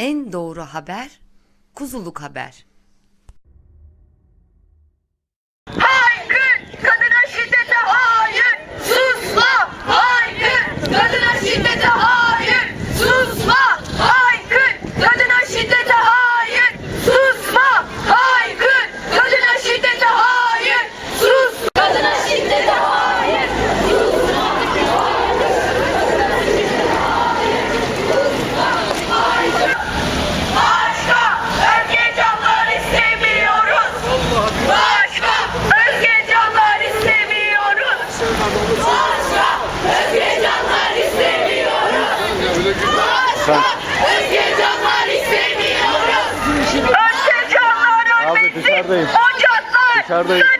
En doğru haber kuzuluk haber. İstemiyoruz. Özge canlar Abi ölmesin. dışarıdayım. Ocaklar Dışarıdayım.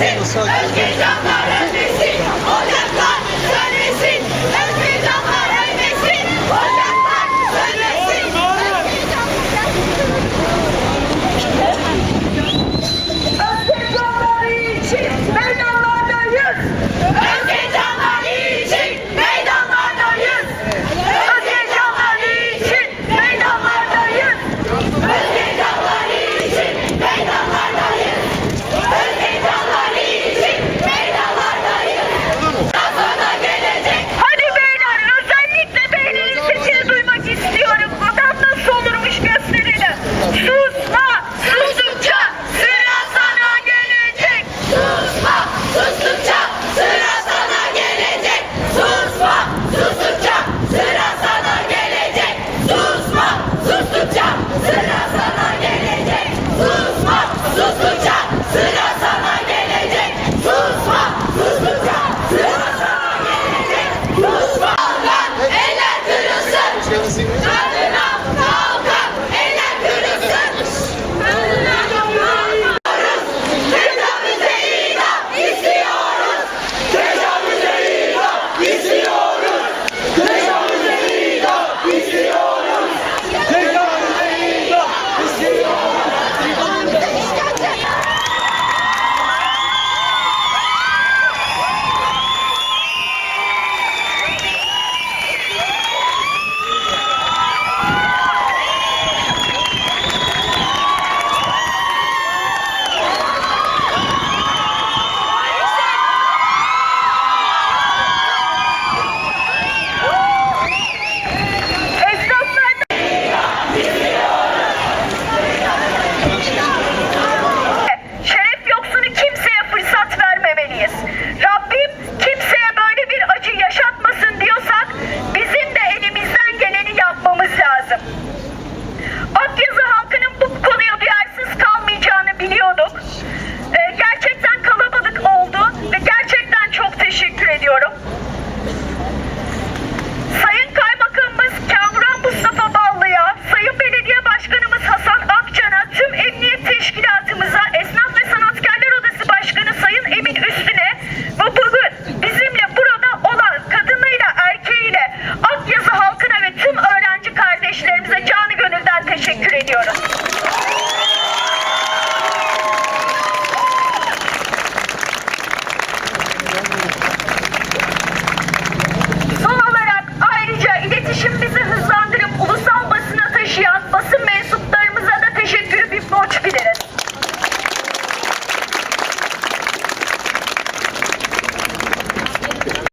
Brasil! crianças interior